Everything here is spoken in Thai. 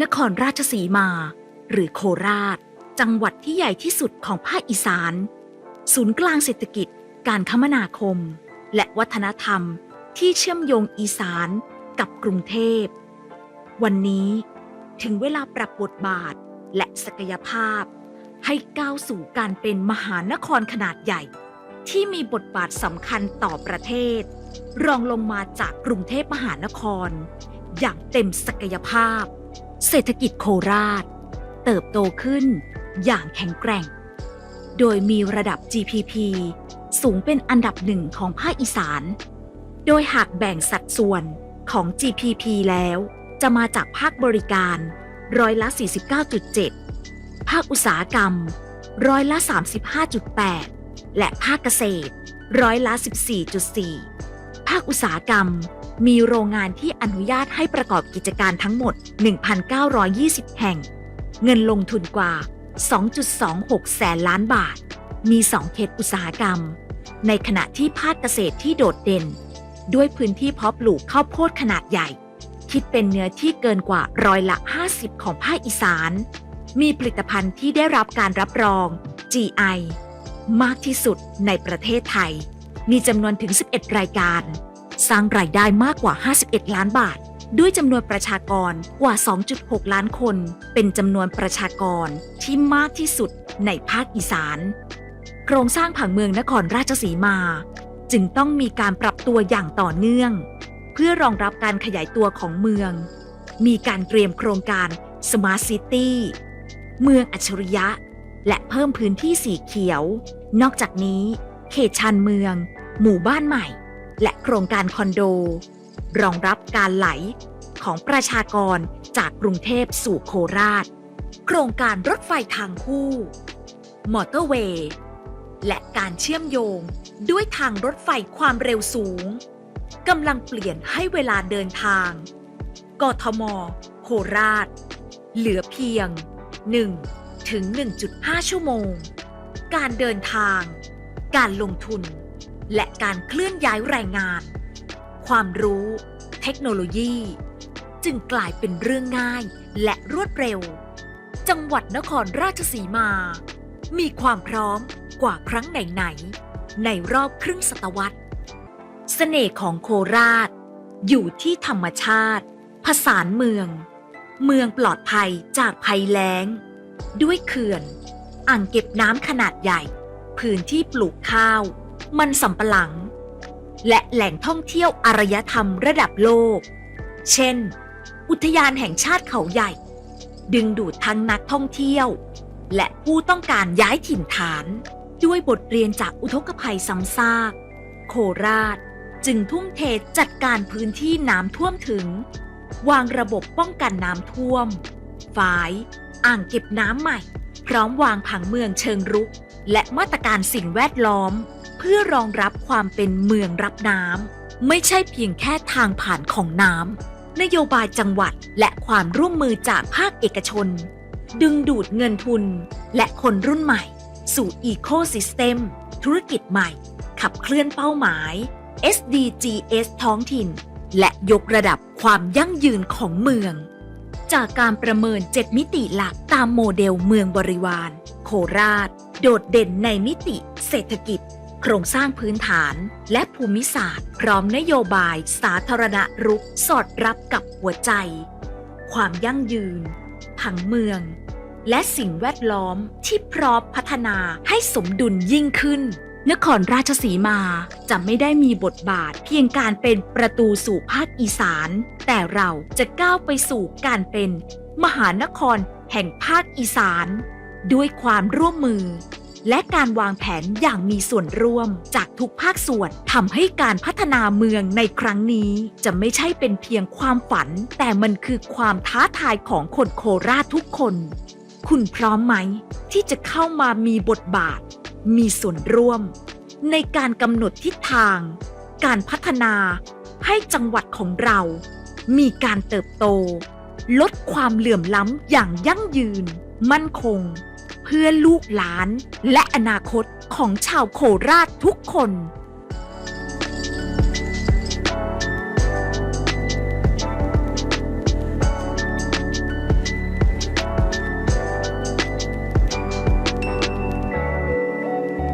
นครราชสีมา หรือโคราช จังหวัดที่ใหญ่ที่สุดของภาคอีสาน ศูนย์กลางเศรษฐกิจ การคมนาคม และวัฒนธรรมที่เชื่อมโยงอีสานกับกรุงเทพ วันนี้ถึงเวลาปรับบทบาทและศักยภาพ ให้ก้าวสู่การเป็นมหานครขนาดใหญ่ ที่มีบทบาทสำคัญต่อประเทศ รองลงมาจากกรุงเทพมหานคร อย่างเต็มศักยภาพ เศรษฐกิจโคราช เติบโตขึ้นอย่างแข็งแกร่ง โดยมีระดับ GPP สูงเป็นอันดับหนึ่งของภาคอีสาน โดยหากแบ่งสัดส่วนของ GPP แล้ว จะมาจากภาคบริการร้อยละ 49.7 ภาคอุตสาหกรรมร้อยละ 35.8 และภาคเกษตรร้อยละ 14.4 ภาคอุตสาหกรรม มีโรงงานที่อนุญาตให้ประกอบกิจการทั้งหมด 1,920 แห่ง เงินลงทุนกว่า 2.26 แสนล้านบาท มี 2 เขตอุตสาหกรรม ในขณะที่ภาคเกษตรที่โดดเด่น ด้วยพื้นที่เพาะปลูกข้าวโพดขนาดใหญ่ คิดเป็นเนื้อที่เกินกว่าร้อยละ 50 ของภาคอีสาน มีผลิตภัณฑ์ที่ได้รับการรับรอง GI มากที่สุดในประเทศไทย มีจำนวนถึง 11 รายการ สร้างรายได้มากกว่า 51 ล้านบาท ด้วยจำนวนประชากรกว่า 2.6 ล้านคน เป็นจำนวนประชากรที่มากที่สุดในภาคอีสาน โครงสร้างผังเมืองนครราชสีมา จึงต้องมีการปรับตัวอย่างต่อเนื่อง เพื่อรองรับการขยายตัวของเมือง มีการเตรียมโครงการ Smart City เมืองอัจฉริยะ และเพิ่มพื้นที่สีเขียว นอกจากนี้ เขตชานเมือง หมู่บ้านใหม่ และโครงการคอนโด รองรับการไหลของประชากรจากกรุงเทพสู่โคราช โครงการรถไฟทางคู่ มอเตอร์เวย์ และการเชื่อมโยงด้วยทางรถไฟความเร็วสูงกำลังเปลี่ยนให้เวลาเดินทาง กทม โคราช เหลือเพียง 1 ถึง 1.5 ชั่วโมง การเดินทาง การลงทุน และการเคลื่อนย้ายแรงงาน ความรู้ เทคโนโลยี จึงกลายเป็นเรื่องง่ายและรวดเร็ว จังหวัดนครราชสีมา มีความพร้อมกว่าครั้งไหนๆในรอบครึ่งศตวรรษ เสน่ห์ของโคราช อยู่ที่ธรรมชาติผสานเมือง เมืองปลอดภัยจากภัยแล้ง ด้วยเขื่อน อ่างเก็บน้ำขนาดใหญ่ พื้นที่ปลูกข้าว มันสำปะหลัง และแหล่งท่องเที่ยวอารยธรรมระดับโลก เช่น อุทยานแห่งชาติเขาใหญ่ ดึงดูดทั้งนักท่องเที่ยว และผู้ต้องการย้ายถิ่นฐาน ด้วยบทเรียนจากอุทกภัยซ้ำซาก โคราชจึงทุ่มเทจัดการพื้นที่น้ำท่วมถึง วางระบบป้องกันน้ำท่วม ฝาย อ่างเก็บน้ำใหม่ พร้อมวางผังเมืองเชิงรุก และมาตรการสิ่งแวดล้อม พื่อรองรับความเป็นเมืองรับน้ำไม่ใช่เพียงแค่ทางผ่านของน้ำนโยบายจังหวัดและความร่วมมือจากภาคเอกชน ดึงดูดเงินทุน และคนรุ่นใหม่ สู่อีโคซิสเต็มธุรกิจใหม่ ขับเคลื่อนเป้าหมาย SDGs ท้องถิ่น และยกระดับความยั่งยืนของเมือง จากการประเมิน 7 มิติหลักตามโมเดลเมืองบริวาร โคราช โดดเด่นในมิติเศรษฐกิจ โครงสร้างพื้นฐาน และภูมิศาสตร์ พร้อมนโยบายสาธารณรุกสอดรับกับหัวใจ ความยั่งยืน ผังเมือง และสิ่งแวดล้อมที่พร้อมพัฒนาให้สมดุลยิ่งขึ้น นครราชสีมาจะไม่ได้มีบทบาทเพียงการเป็นประตูสู่ภาคอีสาน แต่เราจะก้าวไปสู่การเป็น มหานครแห่งภาคอีสาน ด้วยความร่วมมือ และการวางแผนอย่างมีส่วนร่วม จากทุกภาคส่วนทำให้การพัฒนาเมืองในครั้งนี้ จะไม่ใช่เป็นเพียงความฝัน แต่มันคือความท้าทายของคนโคราชทุกคน คุณพร้อมไหม ที่จะเข้ามามีบทบาท มีส่วนร่วม ในการกำหนดทิศทาง การพัฒนาให้จังหวัดของเรา มีการเติบโต ลดความเหลื่อมล้ำอย่างยั่งยืน มั่นคง เพื่อลูกหลานและอนาคตของชาวโคราชทุกคน